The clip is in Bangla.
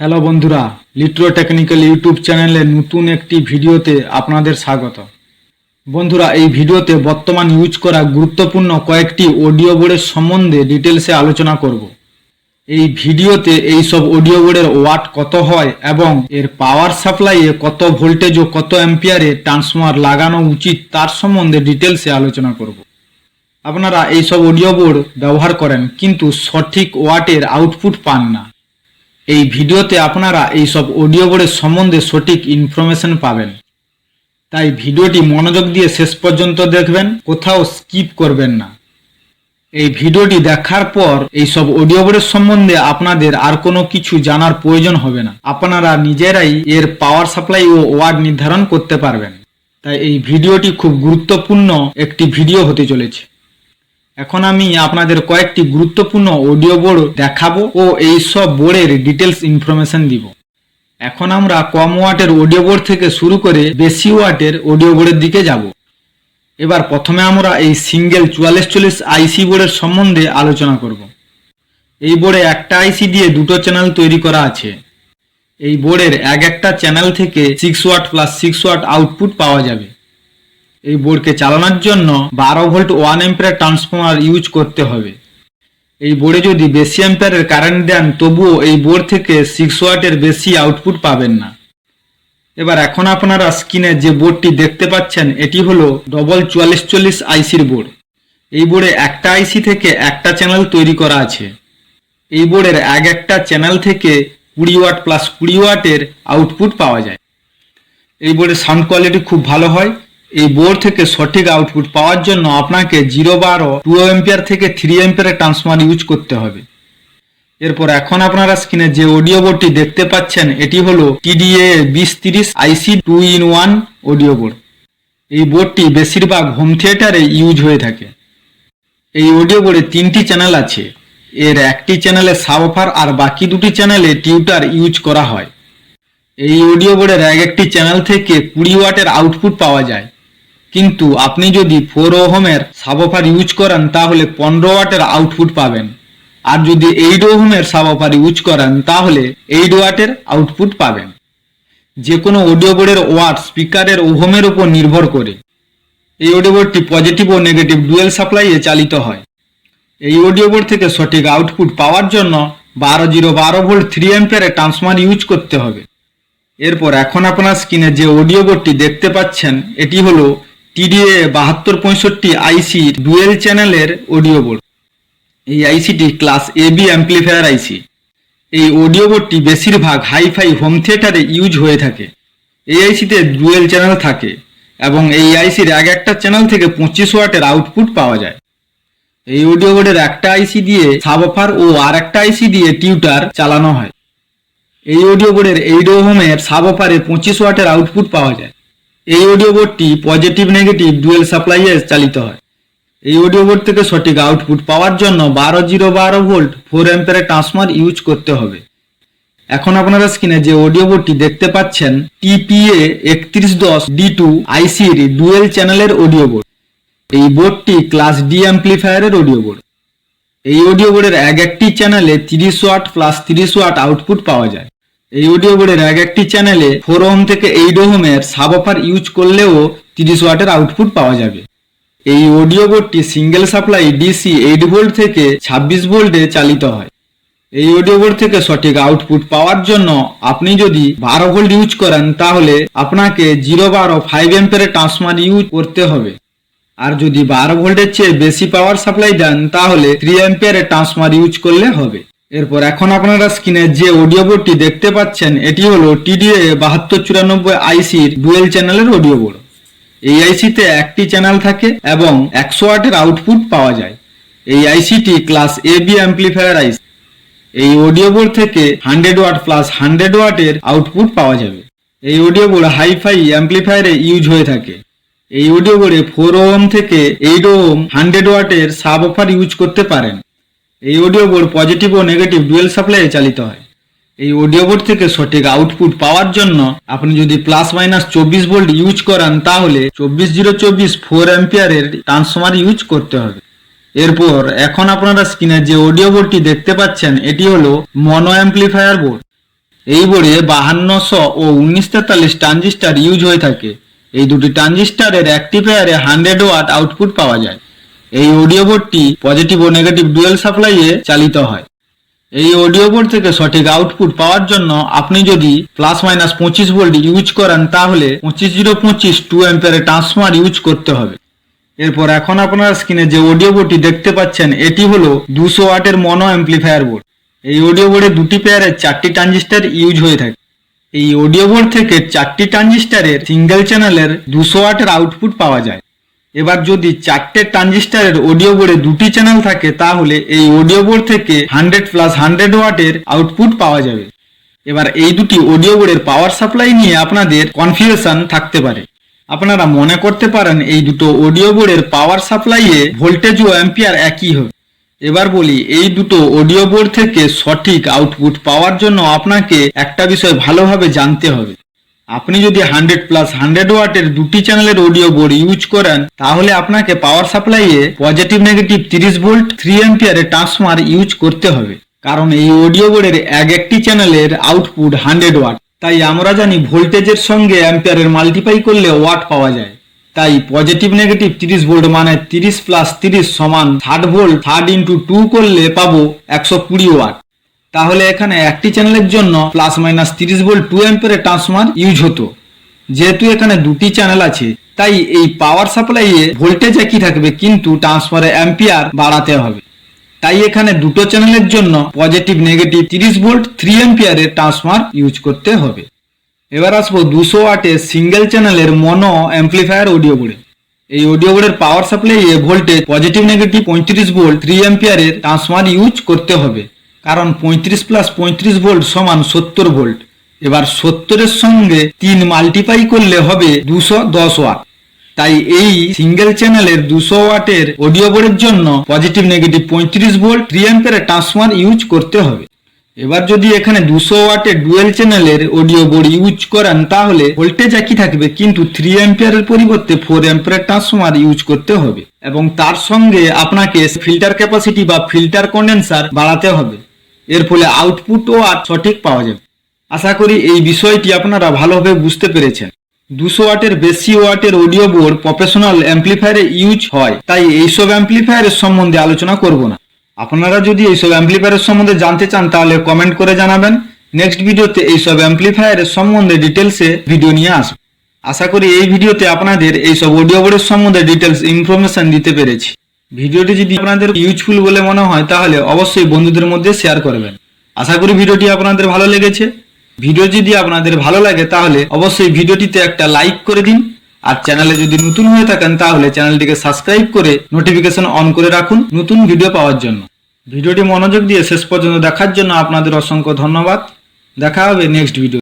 হ্যালো বন্ধুরা লিট্রো টেকনিক্যাল ইউটিউব চ্যানেলে নতুন একটি ভিডিওতে আপনাদের স্বাগত। বন্ধুরা, এই ভিডিওতে বর্তমান ইউজ করা গুরুত্বপূর্ণ কয়েকটি অডিও বোর্ডের সম্বন্ধে ডিটেলসে আলোচনা করব। এই ভিডিওতে এই সব অডিও বোর্ডের ওয়াট কত হয় এবং এর পাওয়ার সাপ্লাইয়ে কত ভোল্টেজ ও কত অ্যাম্পিয়ারে ট্রান্সফর্মার লাগানো উচিত তার সম্বন্ধে ডিটেলসে আলোচনা করব। আপনারা এই সব অডিও বোর্ড ব্যবহার করেন কিন্তু সঠিক ওয়াটের আউটপুট পান না। এই ভিডিওতে আপনারা এই সব অডিও বোর্ডের সম্বন্ধে সঠিক ইনফরমেশন পাবেন। তাই ভিডিওটি মনোযোগ দিয়ে শেষ পর্যন্ত দেখবেন, কোথাও স্কিপ করবেন না। এই ভিডিওটি দেখার পর এই সব অডিও বোর্ডের সম্বন্ধে আপনাদের আর কোনো কিছু জানার প্রয়োজন হবে না। আপনারা নিজেরাই এর পাওয়ার সাপ্লাই ও ওয়ার্ড নির্ধারণ করতে পারবেন। তাই এই ভিডিওটি খুব গুরুত্বপূর্ণ একটি ভিডিও হতে চলেছে। এখন আমি আপনাদের কয়েকটি গুরুত্বপূর্ণ অডিও বোর্ড দেখাবো ও এই সব বোর্ডের ডিটেলস ইনফরমেশন দিব। এখন আমরা কম ওয়াটের অডিও বোর্ড থেকে শুরু করে বেশি ওয়াটের অডিও বোর্ডের দিকে যাব। এবার প্রথমে আমরা এই সিঙ্গেল চুয়াল্লিশ চল্লিশ আইসি বোর্ডের সম্বন্ধে আলোচনা করব। এই বোর্ডে একটা আইসি দিয়ে দুটো চ্যানেল তৈরি করা আছে। এই বোর্ডের এক একটা চ্যানেল থেকে six watt plus six watt output পাওয়া যাবে। এই বোর্ডকে চালানোর জন্য বারো volt one ampere transformer use করতে হবে। এই বোর্ডে যদি বেশি অ্যাম্পিয়ারের কারেন্ট দেন, তবুও এই বোর্ড থেকে সিক্স ওয়াটের বেশি আউটপুট পাবেন না। এবার এখন আপনারা স্ক্রিনে যে বোর্ডটি দেখতে পাচ্ছেন, এটি হলো ডবল চুয়াল্লিশ চল্লিশ আইসির বোর্ড এই বোর্ডে একটা আইসি থেকে একটা চ্যানেল তৈরি করা আছে। এই বোর্ডের এক একটা চ্যানেল থেকে কুড়ি ওয়াট প্লাস কুড়ি ওয়াটের আউটপুট পাওয়া যায়। এই বোর্ডের সাউন্ড কোয়ালিটি খুব ভালো হয়। এই বোর্ড থেকে সঠিক আউটপুট পাওয়ার জন্য আপনাকে জিরো বারো টু এম্পিয়ার থেকে থ্রি এম্পিয়ারের ট্রান্সফর্মার ইউজ করতে হবে। এরপর এখন আপনারা স্ক্রিনে যে অডিও বোর্ডটি দেখতে পাচ্ছেন, এটি হলো টিডিএ বিশ তিরিশ IC two in one audio board এই বোর্ডটি বেশিরভাগ হোম থিয়েটারে ইউজ হয়ে থাকে। এই অডিও বোর্ডে তিনটি চ্যানেল আছে। এর একটি চ্যানেলে সাবফার আর বাকি দুটি চ্যানেলে টিউটার ইউজ করা হয়। এই অডিও বোর্ডের এক একটি চ্যানেল থেকে কুড়ি ওয়াটের আউটপুট পাওয়া যায়। কিন্তু আপনি যদি ফোর ওহমের সাবফার ইউজ করেন, তাহলে পনেরো ওয়াটের আউটপুট পাবেন। আর যদি এইট ওহমের সাবফার ইউজ করেন, তাহলে এইট ওয়াটের আউটপুট পাবেন। যে কোনো অডিও বোর্ডের ওয়াট স্পিকারের ওহমের উপর নির্ভর করে। এই অডিও বোর্ডটি পজিটিভ ও নেগেটিভ ডুয়েল সাপ্লাইয়ে চালিত হয়। এই অডিও বোর্ড থেকে সঠিক আউটপুট পাওয়ার জন্য বারো জিরো বারো ভোল্ট থ্রি অ্যাম্পিয়ারের ট্রান্সফর্মার ইউজ করতে হবে। এরপর এখন আপনার স্ক্রিনে যে অডিও বোর্ডটি দেখতে পাচ্ছেন, এটি হলো টিডিএ বাহাত্তর পঁয়ষট্টি আইসি ডুয়েল চ্যানেলের অডিও বোর্ড এই ICT class A B amplifier IC এই অডিও বোর্ডটি বেশিরভাগ হাইফাই হোম থিয়েটারে ইউজ হয়ে থাকে। এই আইসিতে ডুয়েল চ্যানেল থাকে এবং এই আইসির এক একটা চ্যানেল থেকে পঁচিশ ওয়াটের আউটপুট পাওয়া যায়। এই অডিও বোর্ডের একটা আইসি দিয়ে সাবফার ও আর একটা আইসি দিয়ে টিউটার চালানো হয়। এই অডিও বোর্ডের এইট ওহমের সাবফারে পঁচিশ ওয়াটের আউটপুট পাওয়া যায়। এই অডিও বোর্ডটি পজিটিভ নেগেটিভ ডুয়েল সাপ্লাইয়ে চালিত হয়। এই অডিও বোর্ড থেকে সঠিক আউটপুট পাওয়ার জন্য বারো জিরো বারো ভোল্ট ফোর অ্যাম্পিয়ারের ট্রান্সফার ইউজ করতে হবে। এখন আপনারা স্ক্রিনে যে অডিও বোর্ডটি দেখতে পাচ্ছেন টিপিএ একত্রিশ দশ ডি টু আইসির ডুয়েল চ্যানেলের অডিও বোর্ড এই বোর্ডটি ক্লাস ডি অ্যাম্পলিফায়ারের অডিও বোর্ড এই অডিও বোর্ডের এক একটি চ্যানেলে তিরিশ ওয়াট প্লাস তিরিশ ওয়াট আউটপুট পাওয়া যায়। এই অডিও বোর্ডের এক একটি চ্যানেলে ফোর ওহম থেকে এইট ওহমের সাবফার ইউজ করলেও তিরিশ ওয়াটের আউটপুট পাওয়া যাবে। এই audio বোর্ডটি single supply DC eight volt থেকে ছাব্বিশ ভোল্টে চালিত হয়। এই অডিও বোর্ড থেকে সঠিক আউটপুট পাওয়ার জন্য আপনি যদি বারো ভোল্ট ইউজ করেন, তাহলে আপনাকে জিরো বারো ফাইভ এম্পের ট্রান্সফার ইউজ করতে হবে। আর যদি বারো ভোল্টের চেয়ে বেশি পাওয়ার সাপ্লাই দেন, তাহলে থ্রি অ্যাম্পিয়ারের ট্রান্সফার ইউজ করলে হবে। এরপর এখন আপনারা স্ক্রিনে যে অডিও বোর্ডটি দেখতে পাচ্ছেন, এটি হলো টিডিএ বাহাত্তর চুরানব্বই আইসির ডুয়েল চ্যানেলের অডিও বোর্ড এই আইসিতে একটি চ্যানেল থাকে এবং একশো ওয়াটের আউটপুট পাওয়া যায়। এই ICT class A B amplifier IC এই অডিও বোর্ড থেকে হান্ড্রেড ওয়াট প্লাস হান্ড্রেড ওয়াটের আউটপুট পাওয়া যাবে। এই অডিও বোর্ড হাইফাই অ্যাম্পলিফায়ারে ইউজ হয়ে থাকে। এই অডিও বোর্ডে ফোর ওহম থেকে এইট ওহম হান্ড্রেড ওয়াটের সাব অফার ইউজ করতে পারেন। এই অডিও বোর্ড পজিটিভ ও নেগেটিভ ডুয়েল সাপ্লাইয়ে চালিত হয়। এই অডিও বোর্ড থেকে সঠিক আউটপুট পাওয়ার জন্য আপনি যদি প্লাস মাইনাস চব্বিশ ভোল্ট ইউজ করান, তাহলে চব্বিশ জিরো চব্বিশ ফোর অ্যাম্পিয়ারের ট্রান্সফর্মার ইউজ করতে হবে। এরপর এখন আপনারা স্ক্রিনে যে অডিও বোর্ডটি দেখতে পাচ্ছেন, এটি হলো মনো অ্যাম্পলিফায়ার বোর্ড এই বোর্ডে বাহান্নশো ও উনিশ তেতাল্লিশ ট্রানজিস্টার ইউজ হয়ে থাকে। এই দুটি ট্রানজিস্টারের একটি হান্ড্রেড ওয়াট আউটপুট পাওয়া যায়। এই অডিও বোর্ডটি পজিটিভ ও নেগেটিভ ডুয়েল সাপ্লাইয়ে চালিত হয়। এই অডিও বোর্ড থেকে সঠিক আউটপুট পাওয়ার জন্য আপনি যদি প্লাস মাইনাস পঁচিশ ভোল্ট ইউজ করেন, তাহলে পঁচিশ জিরো পঁচিশ টু অ্যাম্পিয়ারের ট্রান্সফার ইউজ করতে হবে। এরপর এখন আপনার স্ক্রিনে যে অডিও বোর্ডটি দেখতে পাচ্ছেন, এটি হলো দুশো ওয়াটের মনো অ্যাম্প্লিফায়ার বোর্ড এই অডিও বোর্ডে দুটি পেয়ারের চারটি ট্রানজিস্টার ইউজ হয়ে থাকে। এই অডিও বোর্ড থেকে চারটি ট্রানজিস্টারের সিঙ্গেল চ্যানেলের দুশো ওয়াটের আউটপুট পাওয়া যায়। এবার যদি চারটে ট্রানজিস্টারের অডিও বোর্ডে দুটি চ্যানেল থাকে, তাহলে এই অডিও বোর্ড থেকে হান্ড্রেড প্লাস হান্ড্রেড ওয়াটের আউটপুট পাওয়া যাবে। এবার এই দুটি অডিও বোর্ডের পাওয়ার সাপ্লাই নিয়ে আপনাদের কনফিউশন থাকতে পারে। আপনারা মনে করতে পারেন এই দুটো অডিও বোর্ডের পাওয়ার সাপ্লাইয়ে ভোল্টেজ ও অ্যাম্পিয়ার একই হবে। এবার বলি, এই দুটো অডিও বোর্ড থেকে সঠিক আউটপুট পাওয়ার জন্য আপনাকে একটা বিষয় ভালোভাবে জানতে হবে। আপনি যদি হান্ড্রেড প্লাস হান্ড্রেড ওয়াটের দুটি চ্যানেলের অডিও বোর্ড ইউজ করেন, তাহলে আপনাকে পাওয়ার সাপ্লাইয়ে পজিটিভ নেগেটিভ তিরিশ ভোল্ট থ্রি এম্পিয়ারের ট্রান্সফার ইউজ করতে হবে। কারণ এই অডিও বোর্ডের এক একটি চ্যানেলের আউটপুট হান্ড্রেড ওয়াট। তাই আমরা জানি ভোল্টেজের সঙ্গে অ্যাম্পিয়ারের মাল্টিপ্লাই করলে ওয়াট পাওয়া যায়। তাই পজিটিভ নেগেটিভ তিরিশ ভোল্ট মানে তিরিশ প্লাস তিরিশ সমান third volt third into two করলে পাবো একশো কুড়ি ওয়াট। তাহলে এখানে একটি চ্যানেলের জন্য প্লাস মাইনাস তিরিশ ভোল্ট টু অ্যাম্পিয়ারের ট্রান্সফার ইউজ হতো। যেহেতু এখানে দুটি চ্যানেল আছে, তাই এই পাওয়ার সাপ্লাইয়ে ভোল্টেজ একই থাকবে, কিন্তু ট্রান্সফারে অ্যাম্পিয়ার বাড়াতে হবে। তাই এখানে দুটো চ্যানেলের জন্য পজিটিভ নেগেটিভ তিরিশ ভোল্ট থ্রি অ্যাম্পিয়ারের ট্রান্সফার ইউজ করতে হবে। এবার আসব দুশো ওয়াটের সিঙ্গেল চ্যানেলের মনো অ্যাম্প্লিফায়ার অডিও বোর্ডে এই অডিও বোর্ডের পাওয়ার সাপ্লাইয়ে ভোল্টেজ পজিটিভ নেগেটিভ পঁয়ত্রিশ ভোল্ট থ্রি অ্যাম্পিয়ারের ট্রান্সফার ইউজ করতে হবে। কারণ পঁয়ত্রিশ প্লাস পঁয়ত্রিশ ভোল্ট সমান সত্তর ভোল্ট এবার সত্তরের সঙ্গে তিন মাল্টিপ্লাই করলে হবে দুশো দশ ওয়াট তাই এই সিঙ্গেল চ্যানেলের দুশো ওয়াটের অডিও বোর্ডের জন্য পজিটিভ নেগেটিভ পঁয়ত্রিশ ভোল্ট থ্রি অ্যাম্পিয়ারের ট্রান্সফার ইউজ করতে হবে। এবার যদি এখানে দুশো ওয়াটের ডুয়েল চ্যানেলের অডিও বোর্ড ইউজ করেন, তাহলে ভোল্টেজ একই থাকবে, কিন্তু থ্রি অ্যাম্পিয়ারের পরিবর্তে ফোর অ্যাম্পিয়ারের ট্রান্সফার ইউজ করতে হবে। এবং তার সঙ্গে আপনাকে ফিল্টার ক্যাপাসিটি বা ফিল্টার কন্ডেন্সার বাড়াতে হবে। এর ফলে আউটপুট ও আর সঠিক পাওয়া যাবে। আশা করি এই বিষয়টি আপনারা ভালোভাবে বুঝতে পেরেছেন। দুশো ওয়াটের, বেশি ওয়াটের অডিও বোর্ড প্রফেশনাল অ্যাম্প্লিফায়ারে ইউজ হয়। তাই এইসব অ্যাম্প্লিফায়ারের সম্বন্ধে আলোচনা করব না। আপনারা যদি এইসব অ্যাম্প্লিফায়ারের সম্বন্ধে জানতে চান, তাহলে কমেন্ট করে জানাবেন। নেক্সট ভিডিওতে এইসব অ্যাম্প্লিফায়ারের সম্বন্ধে ডিটেলসে ভিডিও নিয়ে আসব। আশা করি এই ভিডিওতে আপনাদের এইসব অডিও বোর্ডের সম্বন্ধে ডিটেলস ইনফরমেশন দিতে পেরেছি। ভিডিওটি যদি আপনাদের ইউজফুল বলে মনে হয়, তাহলে অবশ্যই বন্ধুদের মধ্যে শেয়ার করবেন। আশা করি ভিডিওটি আপনাদের ভালো লেগেছে। ভিডিও যদি আপনাদের ভালো লাগে, তাহলে অবশ্যই ভিডিওটিতে একটা লাইক করে দিন। আর চ্যানেলে যদি নতুন হয়ে থাকেন, তাহলে চ্যানেলটিকে সাবস্ক্রাইব করে নোটিফিকেশন অন করে রাখুন নতুন ভিডিও পাওয়ার জন্য। ভিডিওটি মনোযোগ দিয়ে শেষ পর্যন্ত দেখার জন্য আপনাদের অসংখ্য ধন্যবাদ। দেখা হবে নেক্সট ভিডিও